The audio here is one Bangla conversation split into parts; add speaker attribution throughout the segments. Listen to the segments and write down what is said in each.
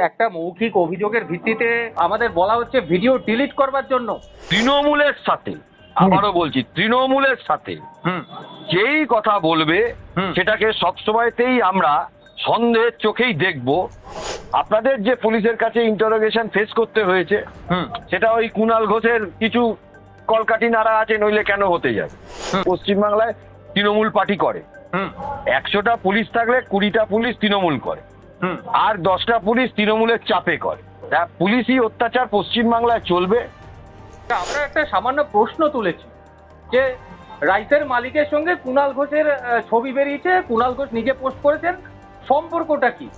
Speaker 1: একটা মৌখিক অভিযোগের ভিত্তিতে আমাদের বলা হচ্ছে ভিডিও ডিলিট করবার জন্য।
Speaker 2: তৃণমূলের সাথে আবারও বলছি তৃণমূলের সাথে
Speaker 1: হুম।
Speaker 2: যেই কথা বলবে। সেটাকে সবসময়তেই আমরা সন্দেহের চোখেই দেখব। আপনাদের যে পুলিশের কাছে ইন্টারোগেশন ফেস করতে হয়েছে
Speaker 1: হুম।
Speaker 2: সেটা ওই কুণাল ঘোষের কিছু কলকাঠি নাড়া আছে নইলে কেন হতে যাবে? পশ্চিমবাংলায় তৃণমূল পার্টি করে।
Speaker 1: হুম।
Speaker 2: একশোটা পুলিশ থাকলে কুড়িটা পুলিশ তৃণমূল করে। আর দশটা পুলিশ তৃণমূলের চাপে করে। তা পুলিশি অত্যাচার পশ্চিমবাংলায় চলবে?
Speaker 1: আমরা একটা সামান্য প্রশ্ন তুলেছি যে রাইসের মালিকের সঙ্গে কুণাল ঘোষের ছবি বেরিয়েছে কুণাল ঘোষ নিজে পোস্ট করেছেন সম্পর্কটা কি?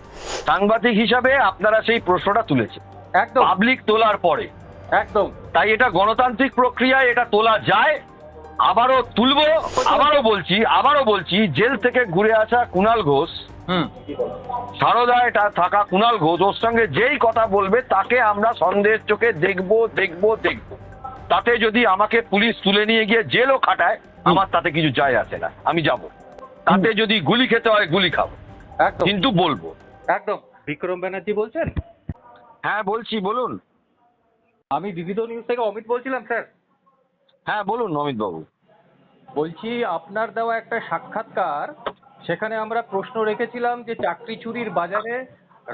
Speaker 2: সাংবাদিক হিসাবে আপনারা সেই প্রশ্নটা তুলেছেন।
Speaker 1: একদম।
Speaker 2: পাবলিক তোলার পরে।
Speaker 1: একদম।
Speaker 2: তাই এটা গণতান্ত্রিক প্রক্রিয়ায় এটা তোলা যায়। আবারও তুলবো আবারও বলছি আবারও বলছি জেল থেকে ঘুরে আসা কুণাল ঘোষ সারদায় থাকা কুণাল ঘোষ ওর সঙ্গে যেই কথা বলবে তাকে আমরা সন্দেহের চোখে দেখব দেখব দেখব। তাতে যদি আমাকে পুলিশ তুলে নিয়ে গিয়ে জেলও খাটায় আমার তাতে কিছু যায় আসে না। আমি যাব। তাতে যদি গুলি খেতে হয় গুলি খাব।
Speaker 1: একদম।
Speaker 2: কিন্তু বলব।
Speaker 1: একদম। বিক্রম ব্যানার্জি বলছেন?
Speaker 2: হ্যাঁ বলছি বলুন।
Speaker 1: আমি বিবিধ নিউজ থেকে অমিত বলছিলাম স্যার।
Speaker 2: হ্যাঁ বলুন অমিত বাবু
Speaker 1: বলছি আপনার দেওয়া একটা সাক্ষাৎকার সেখানে আমরা প্রশ্ন রেখেছিলাম যে চাকরি চুরির বাজারে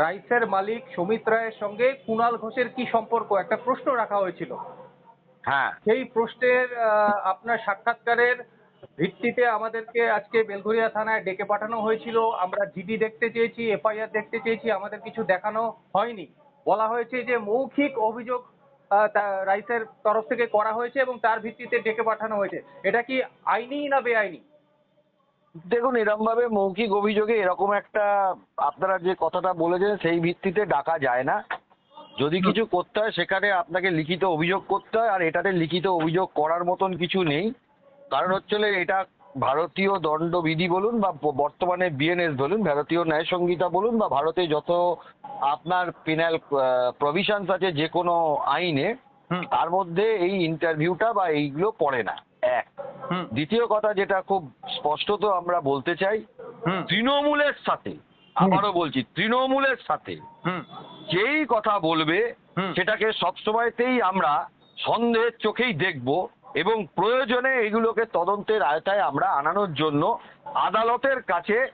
Speaker 1: রাইসের মালিক সমিত রায়ের সঙ্গে কুণাল ঘোষের কি সম্পর্ক? একটা প্রশ্ন রাখা হয়েছিল।
Speaker 2: হ্যাঁ।
Speaker 1: সেই প্রশ্নের আপনার সাক্ষাৎকারের ভিত্তিতে আমাদেরকে আজকে বেলঘরিয়া থানায় ডেকে পাঠানো হয়েছিল। আমরা জিডি দেখতে চেয়েছি এফআইআর দেখতে চেয়েছি আমাদের কিছু দেখানো হয়নি। বলা হয়েছে যে মৌখিক অভিযোগ রাইসের তরফ থেকে করা হয়েছে এবং তার ভিত্তিতে ডেকে পাঠানো হয়েছে। এটা কি আইনি না বেআইনি?
Speaker 2: দেখুন এরকম ভাবে মৌখিক অভিযোগে এরকম একটা আপনারা যে কথাটা বলেছেন সেই ভিত্তিতে ডাকা যায় না। যদি কিছু করতে হয় সেখানে আপনাকে লিখিত অভিযোগ করতে হয় আর এটাতে লিখিত অভিযোগ করার মতন কিছু নেই। কারণ হচ্ছে এটা ভারতীয় দণ্ডবিধি বলুন বা বর্তমানে বিএনএস বলুন ভারতীয় ন্যায় সংহিতা বলুন বা ভারতে যত আপনার পেনাল প্রভিশনস আছে যে কোনো আইনে তার মধ্যে এই ইন্টারভিউটা বা এইগুলো পড়ে না। এক। দ্বিতীয় কথা যেটা খুব স্পষ্টত আমরা বলতে চাই তৃণমূলের সাথে আবারও বলছি তৃণমূলের সাথে যেই কথা বলবে সেটাকে সবসময়তেই আমরা সন্দেহের চোখেই দেখব এবং প্রয়োজনে এগুলোকে তদন্তের আয়তায় আমরা আনানোর জন্য আদালতের কাছে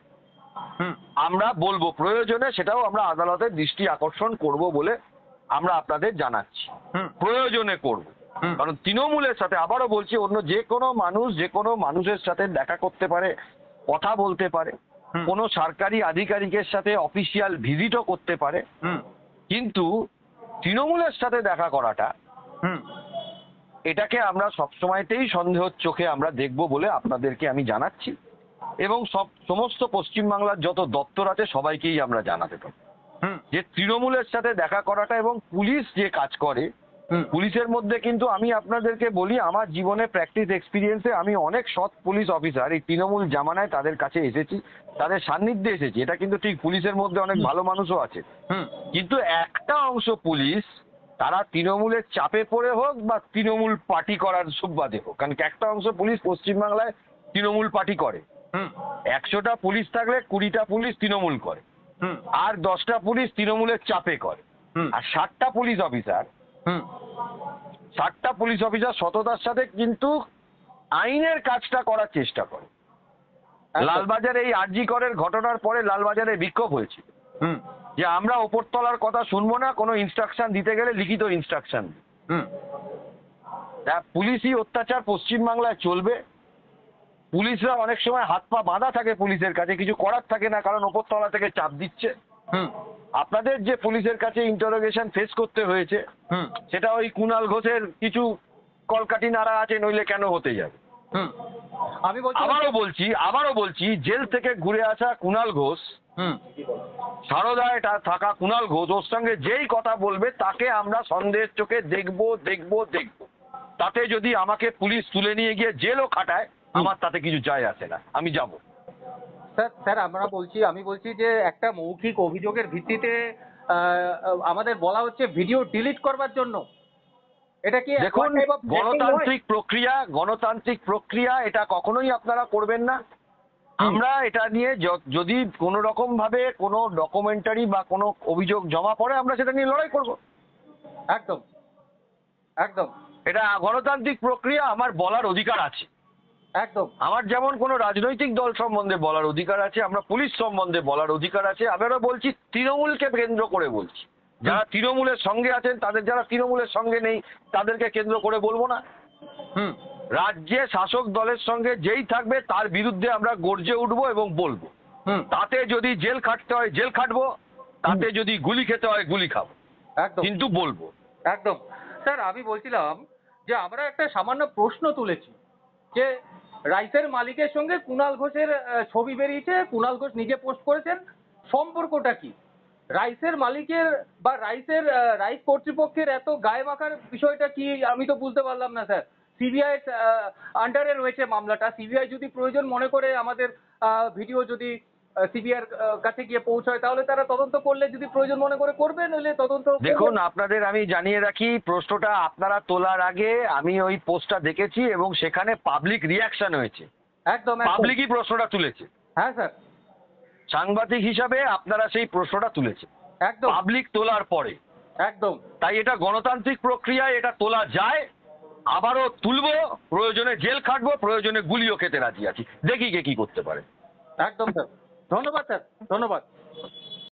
Speaker 1: হুম।
Speaker 2: আমরা বলব। প্রয়োজনে সেটাও আমরা আদালতের দৃষ্টি আকর্ষণ করব বলে আমরা আপনাদের জানাচ্ছি।
Speaker 1: হুম।
Speaker 2: প্রয়োজনে করব। কারণ তৃণমূলের সাথে আবারও বলছি অন্য যে কোনো মানুষ যে কোনো মানুষের সাথে দেখা করতে পারে কথা বলতে পারে কোনো সরকারি আধিকারিকের সাথে অফিসিয়াল ভিজিটও করতে পারে। কিন্তু তৃণমূলের সাথে দেখা করাটা এটাকে আমরা সবসময়তেই সন্দেহর চোখে আমরা দেখব বলে আপনাদেরকে আমি জানাচ্ছি। এবং সব সমস্ত পশ্চিমবাংলার যত দপ্তর আছে সবাইকেই আমরা জানাতে পারি। যে তৃণমূলের সাথে দেখা করাটা এবং পুলিশ যে কাজ করে পুলিশের মধ্যে কিন্তু আমি আপনাদেরকে বলি আমার জীবনে প্র্যাকটিস এক্সপিরিয়েন্সে আমি অনেক সৎ পুলিশ অফিসার এই তৃণমূল জামানায় তাদের কাছে এসেছি তাদের সান্নিধ্যে এসেছি। এটা কিন্তু ঠিক পুলিশের মধ্যে অনেক ভালো মানুষও আছে। কিন্তু একটা অংশ পুলিশ তারা তৃণমূলের চাপে পড়ে হোক বা তৃণমূল পার্টি করার সুবাদে হোক কারণ কি একটা অংশ পুলিশ পশ্চিমবাংলায় তৃণমূল পার্টি করে। একশোটা পুলিশ থাকলে কুড়িটা পুলিশ তৃণমূল করে। আর দশটা পুলিশ তৃণমূলের চাপে করে। আর ষাটটা পুলিশ অফিসার
Speaker 1: হুম।
Speaker 2: ষাটটা পুলিশ অফিসার সততার সাথে কিন্তু আইনের কাজটা করার চেষ্টা করে।
Speaker 1: একদম।
Speaker 2: লালবাজারে এই আরজি করের ঘটনার পরে লালবাজারে বিক্ষোভ হয়েছিল
Speaker 1: হুম।
Speaker 2: যে আমরা ওপরতলার কথা শুনব না কোনো ইনস্ট্রাকশন দিতে গেলে লিখিত ইনস্ট্রাকশন
Speaker 1: হুম।
Speaker 2: পুলিশি অত্যাচার পশ্চিমবাংলায় চলবে। পুলিশরা অনেক সময় হাত পা বাঁধা থাকে পুলিশের কাছে কিছু করার থাকে না কারণ ওপরতলা থেকে চাপ দিচ্ছে।
Speaker 1: হুম।
Speaker 2: আপনাদের যে পুলিশের কাছে ইন্টারোগেশন ফেস করতে হয়েছে
Speaker 1: হুম।
Speaker 2: সেটা ওই কুণাল ঘোষের কিছু কলকাঠি নাড়া আছে নইলে কেন হতে যাবে?
Speaker 1: হুম। আমি বলছি
Speaker 2: আবারও বলছি আবারও বলছি জেল থেকে ঘুরে আসা কুণাল ঘোষ
Speaker 1: হুম।
Speaker 2: সারদায় থাকা কুণাল ঘোষ ওর সঙ্গে যেই কথা বলবে তাকে আমরা সন্দেহের চোখে দেখব দেখব দেখব। তাতে যদি আমাকে পুলিশ তুলে নিয়ে গিয়ে জেলও খাটায় আমার তাতে কিছু যায় আসে না। আমি যাব।
Speaker 1: স্যার স্যার আমরা বলছি আমি বলছি যে একটা মৌখিক অভিযোগের ভিত্তিতে আমাদের বলা হচ্ছে ভিডিও ডিলিট করবার জন্য। এটা কি
Speaker 2: দেখুন? গণতান্ত্রিক প্রক্রিয়া গণতান্ত্রিক প্রক্রিয়া এটা কখনোই আপনারা করবেন না। আমরা এটা নিয়ে যদি কোনো রকম ভাবে কোনো ডকুমেন্টারি বা কোনো অভিযোগ জমা পড়ে আমরা সেটা নিয়ে লড়াই করব।
Speaker 1: একদম। একদম।
Speaker 2: এটা গণতান্ত্রিক প্রক্রিয়া আমার বলার অধিকার আছে।
Speaker 1: একদম।
Speaker 2: আমার যেমন কোনো রাজনৈতিক দল সম্বন্ধে বলার অধিকার আছে আমরা পুলিশ সম্বন্ধে বলার অধিকার আছে আবারও বলছি তৃণমূলকে কেন্দ্র করে বলছি। যারা তৃণমূলের সঙ্গে আছেন তাদের যারা তৃণমূলের সঙ্গে নেই তাদেরকে কেন্দ্র করে বলব না।
Speaker 1: হুম।
Speaker 2: রাজ্যে শাসক দলের সঙ্গে যেই থাকবে তার বিরুদ্ধে আমরা গর্জে উঠবো এবং বলব।
Speaker 1: হুম।
Speaker 2: তাতে যদি জেল খাটতে হয় জেল খাটবো তাতে যদি গুলি খেতে হয় গুলি খাব।
Speaker 1: একদম।
Speaker 2: কিন্তু বলব।
Speaker 1: একদম। স্যার আমি বলছিলাম যে আমরা একটা সামান্য প্রশ্ন তুলেছি যে রাইসের মালিকের সঙ্গে কুনাল ঘোষের ছবি বেরিয়েছে। কুনাল ঘোষ নিজে পোস্ট করেছেন। সম্পর্কটা কি? রাইসের মালিকের বা রাইসের রাইস কর্তৃপক্ষের এত গায়ে মাখার বিষয়টা কি? আমি তো বুঝতে পারলাম না, স্যার। সিবিআই আন্ডারে রয়েছে মামলাটা। সিবিআই যদি প্রয়োজন মনে করে আমাদের ভিডিও যদি সিবিআই কাছে গিয়ে পৌঁছায় তাহলে তারা তদন্ত করলে যদি প্রয়োজন মনে করে করবে নইলে তদন্ত
Speaker 2: দেখুন আপনাদের আমি জানিয়ে রাখি প্রশ্নটা আপনারা তোলার আগে আমি ওই পোস্টটা দেখেছি এবং সেখানে পাবলিক রিয়াকশন হয়েছে।
Speaker 1: একদম একদম।
Speaker 2: পাবলিকই প্রশ্নটা তুলেছে।
Speaker 1: হ্যাঁ স্যার।
Speaker 2: সাংবাদিক হিসাবে আপনারা সেই প্রশ্নটা তুলেছে
Speaker 1: একদম।
Speaker 2: পাবলিক তোলার পরে।
Speaker 1: একদম।
Speaker 2: তাই এটা গণতান্ত্রিক প্রক্রিয়ায় এটা তোলা যায়। আবারও তুলবো প্রয়োজনে জেল খাটবো প্রয়োজনে গুলিও খেতে রাজি আছি। দেখি কে কি করতে পারে।
Speaker 1: একদম স্যার। ধন্যবাদ স্যার ধন্যবাদ।